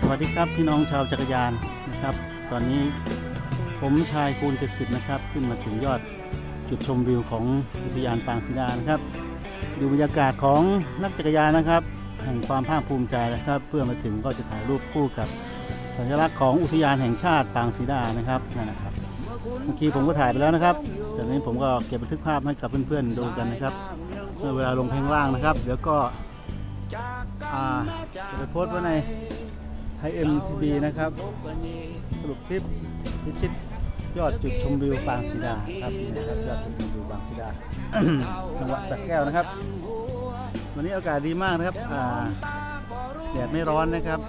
สวัสดีครับพี่น้องชาวจักรยานนะครับ ตอนนี้ผมชายคูณเจ็ดสิบนะครับ ขึ้นมาถึงยอดจุดชมวิวของอุทยานปางศิลานะครับ ดูบรรยากาศของนักจักรยานนะครับแห่งความภาคภูมิใจนะครับ เพื่อมาถึงก็จะถ่ายรูปคู่กับสัญลักษณ์ของอุทยานแห่งชาติปางศิลานะครับนั่นนะครับเมื่อกี้ผมก็ถ่ายไปแล้วนะครับแต่นี้ผมก็เก็บบันทึกภาพให้กับเพื่อนๆดูกันนะครับเมื่อเวลาลงเพลงล่างนะครับ เดี๋ยวก็จะไปโพสต์ไว้ใน ไทยเอ็มทีวีนะครับ สรุปคลิปพิชิตยอดจุดชมวิวปางศิลาครับนี่นะครับยอดจุดชมวิวปางศิลาจังหวัดสระแก้วนะครับ วันนี้อากาศดีมากนะครับแดดไม่ร้อนนะครับ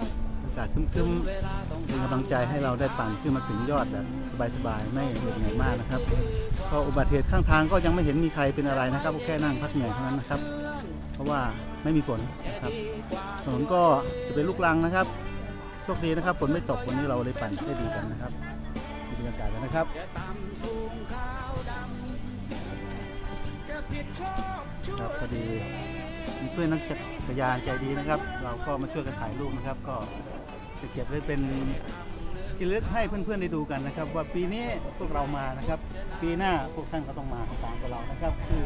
อากาศคึ้มๆเป็นกำลังใจให้เราได้ปั่นขึ้นมาถึงยอดแบบสบายๆไม่เหนื่อยเหนื่อยมากนะครับก็อุบัติเหตุข้างทางก็ยังไม่เห็นมีใครเป็นอะไรนะครับแค่นั่งพักเหนื่อยเท่านั้นนะครับ เพราะว่าไม่มีฝนนะครับถนนก็จะเป็นลูกรังนะครับ โชคดีนะครับฝนไม่ตกวันนี้เราได้ปั่นได้ดีกันนะครับดูบรรยากาศกันนะครับครับพอดีมีเพื่อนนักจักรยานใจดีนะครับ เราก็มาช่วยกันถ่ายรูปนะครับ ก็จะเก็บไว้เป็นที่ลึกให้เพื่อนๆได้ดูกันนะครับ ว่าปีนี้พวกเรามานะครับ ปีหน้าพวกท่านก็ต้องมาตามกับเรานะครับคือ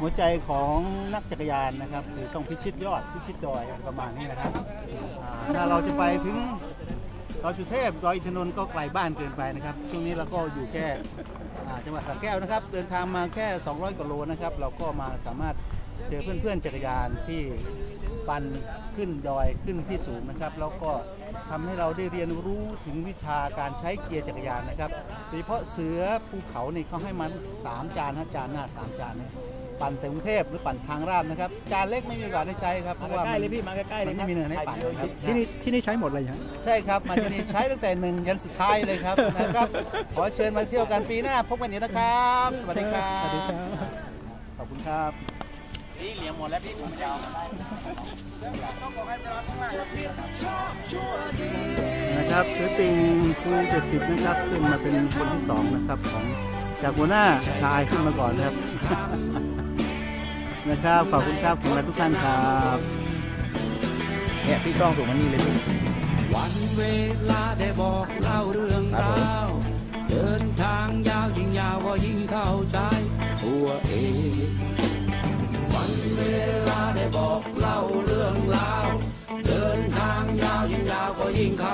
หัวใจของนักจักรยานนะครับคือต้องพิชิตยอดพิชิตดอยประมาณนี้นะครับถ้าเราจะไปถึงดอยสุเทพดอยอินทนนท์ก็ไกลบ้านเกินไปนะครับช่วงนี้เราก็อยู่แค่จังหวัดสระแก้วนะครับ เดินทางมาแค่ 200กว่าโลนะครับ เราก็มาสามารถเจอเพื่อนๆจักรยานที่ปั่นขึ้นดอยขึ้นที่สูงนะครับ แล้วก็ทำให้เราได้เรียนรู้ถึงวิชาการใช้เกียร์จักรยานนะครับ ยเฉพาะเสือภูเขานี่เขาให้มัน3จานนะจานหน้า3จานนะปั่นแต่กรุงเทพหรือปั่นทางราบนะครับ จานเล็กไม่มีโอกาสได้ใช้ครับเพมาราะว่าใกล้ๆเลยมันพี่มาใกล้ๆเลยมันไม่มีเนินให้ปั่นครับที่นี่ที่นี่ใช้หมดเลยฮะใช่ครับมาที่นี่ใช้ตั้งแต่หนึ่งยันสุดท้ายเลยครับนะครับขอเชิญมาเที่ยวกันปีหน้าพบกันอีกนะครับ สวัสดีครับสวัสดีครับขอบคุณครับพี่เหลียงหมดแล้วพี่ผมจะเอาต้องขอให้ไปรับข้างล่าง ครับถือติงครูเจ็ดสิบนะครับขึ้นมาเป็นคนที่สองนะครับของจากหัวหน้าชายขึ้นมาก่อนนะครับนะครับขอบคุณครับขอบคุณทุกท่านครับเนี่ยพี่กล้องสูงมานี่เลยพี่วันเวลาได้บอกเล่าเรื่องราวเดินทางยาวยิ่งยาวว่ายิ่งเข้าใจตัวเองวันเวลาได้บอกเล่าเรื่องราวเดินทางยาวยิ่งยาวก็ยิ่งเข้า